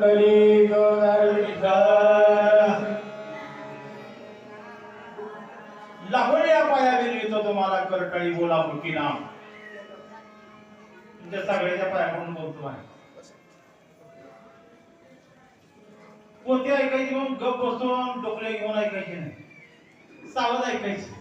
कोणती पाया तुम्हाला करटळी बोला नाम. तुमच्या सगळ्याच्या पायाकडून बोलतो आहे. ऐकायची म्हणून गप बसून डोकले घेऊन ऐकायचे नाही. सावध ऐकायचे.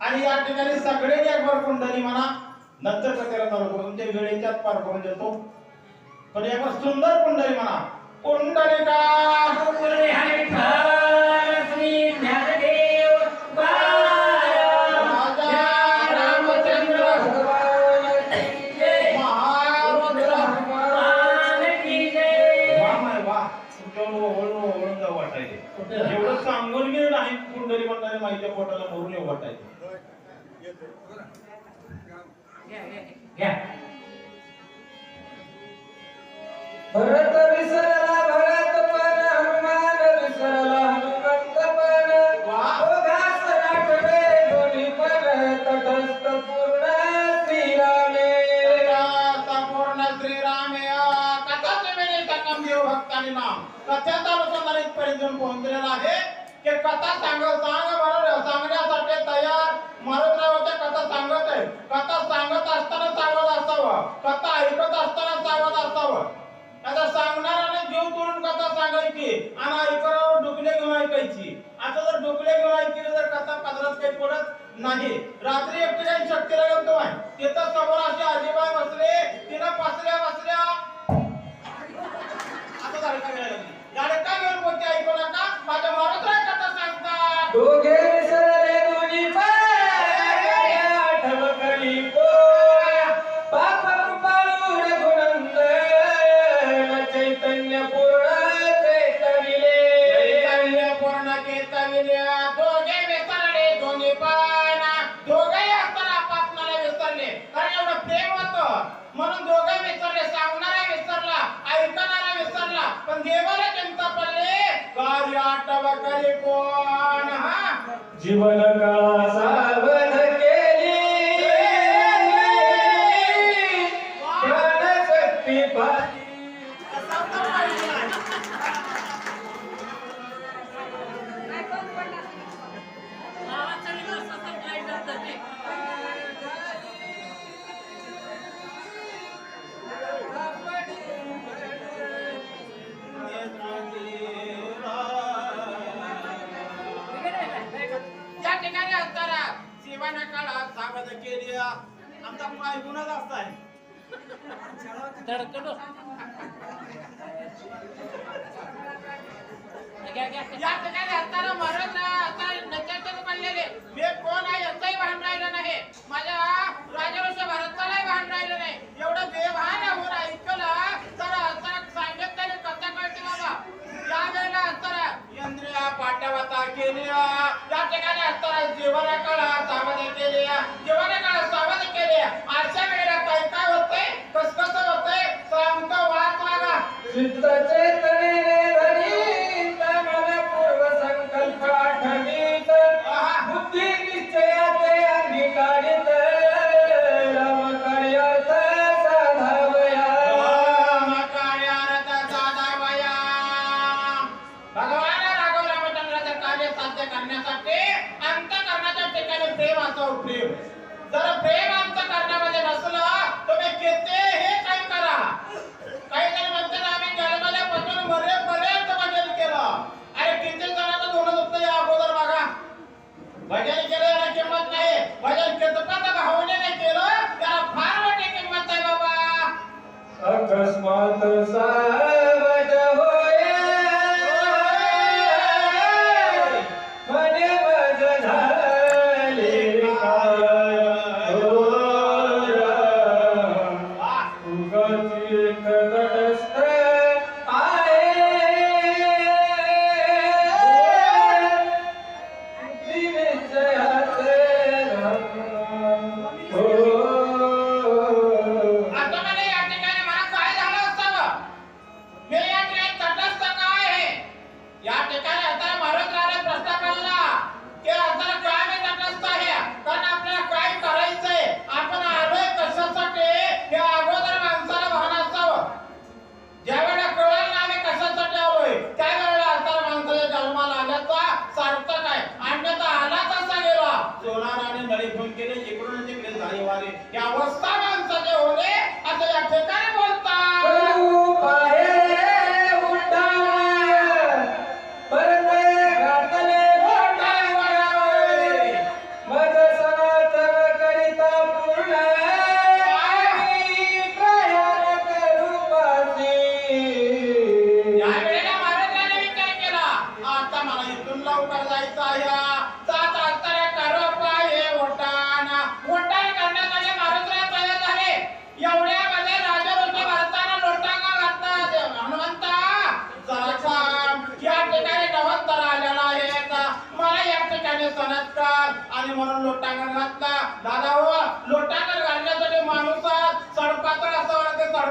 आणि या ठिकाणी सगळे बार कुंडली म्हणा नंतर कथेला चालू करून ते वेळेच्याच पार करून देतो. पण एक सुंदर कुंडली म्हणा. कुंडली का? एवढं सांगून गेलं नाही कुंडली म्हणणारे माहिती पोटाला मरून येऊ वाटायचे पदरात काही पडत नाही. रात्री एकटी काही शक्तीला गेलतो आहे तिथं समोर असे आजीबाई बसले तिनं पसऱ्या बसल्या आता झालं काय वेळ लागली? गाडी घेऊन बोलते ऐकू नका माझ्या मारुतराव कथा सांगतात. दोघे जीवन शिवाना काळात सावध केली आमचा पाय आता नच्यातच पडलेले मी कोण आहे याचंही भान राहिलं नाही. माझ्या राजवंश भारतालाही भान राहिलं नाही. एवढं बेभान होऊन ऐकलं तरी कथा कळते बाबा. या वेळेला असताना इंद्रिया पाठवता केली या ठिकाणी असताना जीवना काळा सावध केली जीवना काळा सावध केली अशा वेळेला काय काय होतंय? कस कसं होतंय? सांगतो चित्त चैतन्य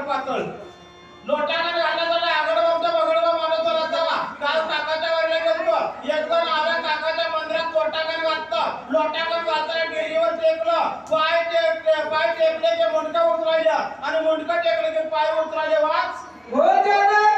पातळ. लोटाला गाडा झाला आगड बाबा बगडला माणूस झाला चला काल काकाच्या वरला गेलो एकदम आला काकाच्या मंदिरात लोटाकन वाचलं लोटाकन वाचला डेरीवर टेकलं. पाय टेकले पाय टेकले ते मुंडका उतरायला. आणि मुंडका टेकले की पाय उतरायला वाच. हो जाणार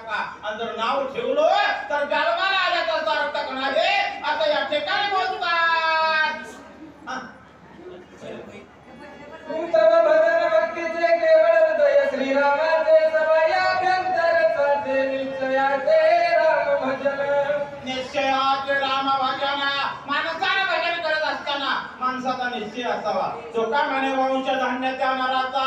टाका. आणि नाव ठेवलो हो. तर गालमा राजाचा रक्त कोणाले आता या ठिकाणी बोलतात. राम भजन. निश्चयाचे राम करत असताना माणसाचा निश्चय असावा. जो का म्हणे वंश धान्य त्या मराचा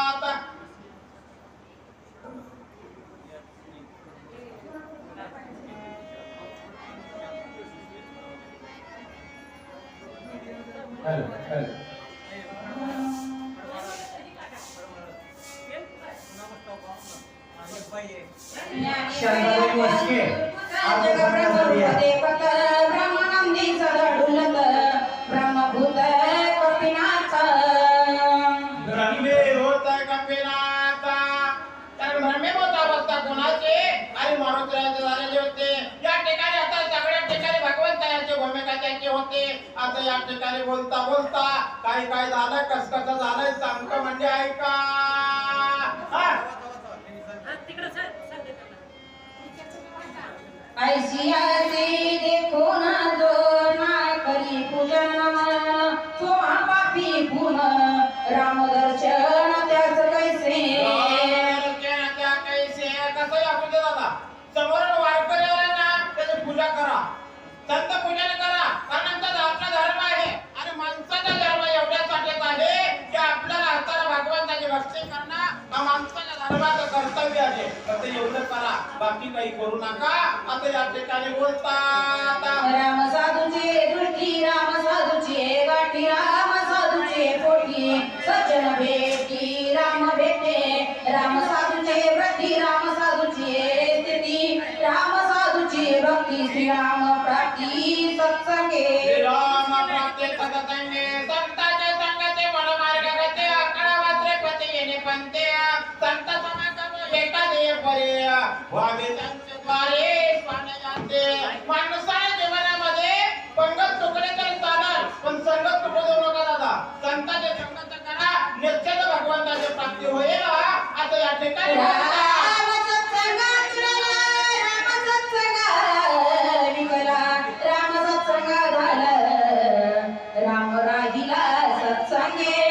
હેલો હેલો શરણાગત વસ્તુ આપણે आता या ठिकाणी बोलता बोलता काही काय झालं कस कसं झालंय सांगतो म्हणजे ऐका. काय आरती देखो ना. कर्तव्य आहे. फक्त एवढं करा. बाकी काही करू नका. आता या ठिकाणी बोलता राम साधूचे दिला सत्संगे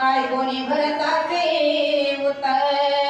काय कोणी भरताचे उतर?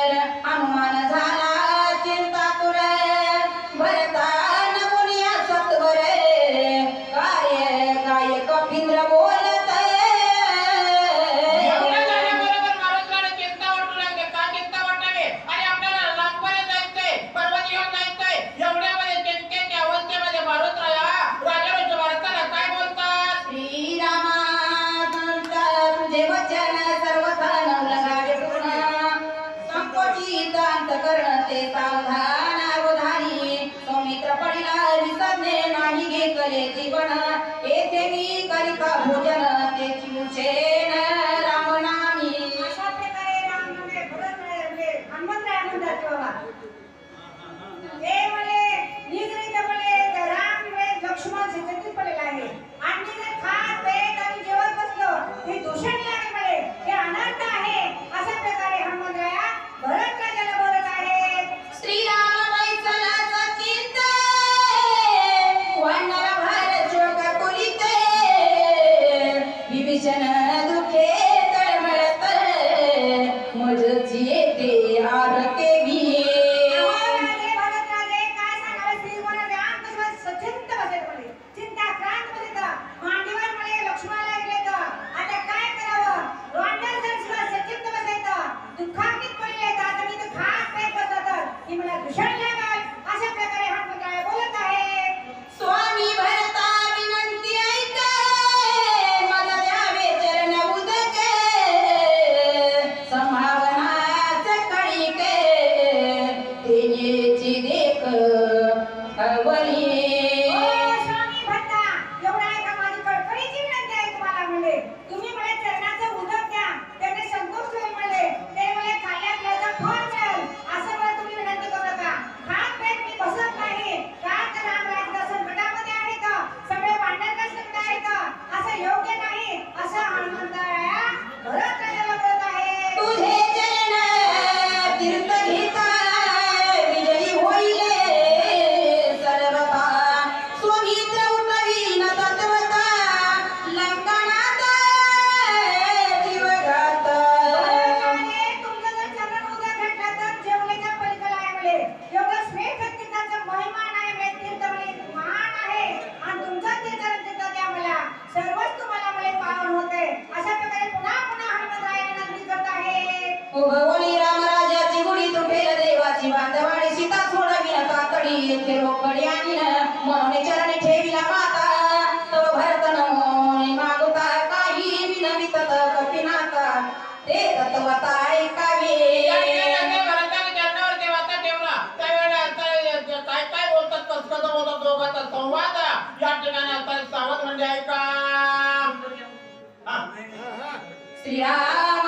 Yeah.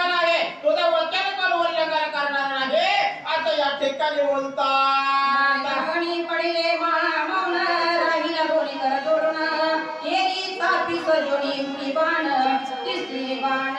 ठिकाणी बोलतात कोणी पडले माळा मौन राहिला कोणी कर जोडून येरी तापी सजोनी बाण तिसरी बाण.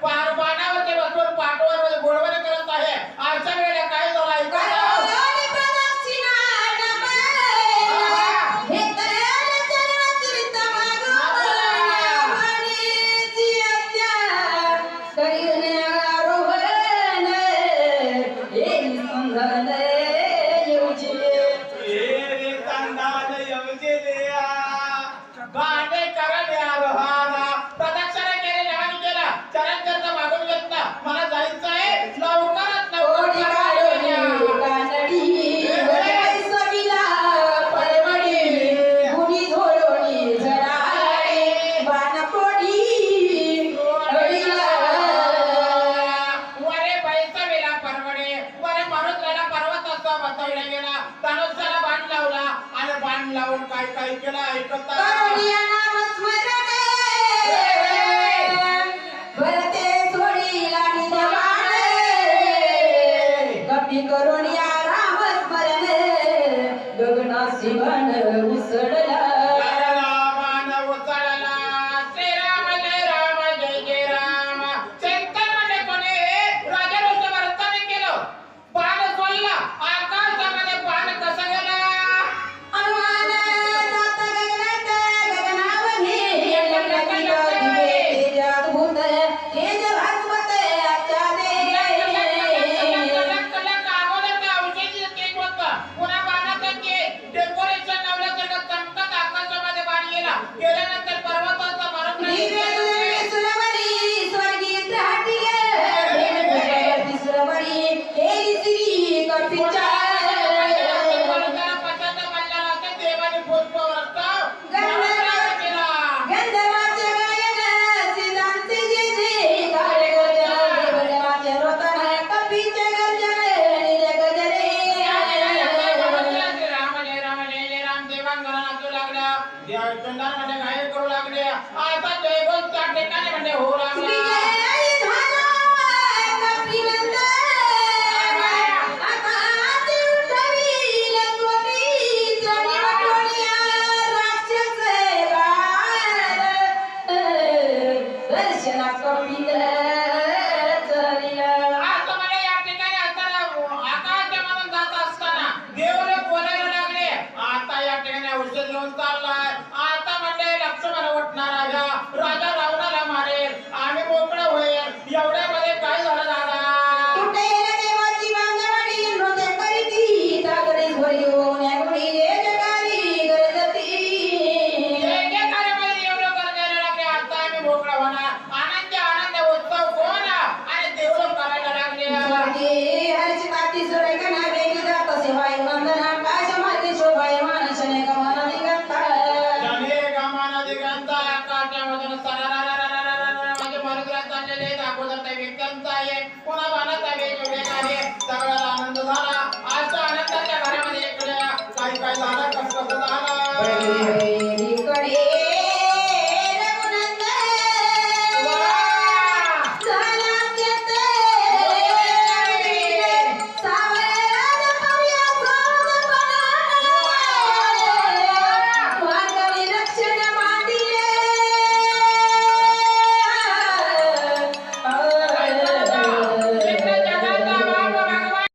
para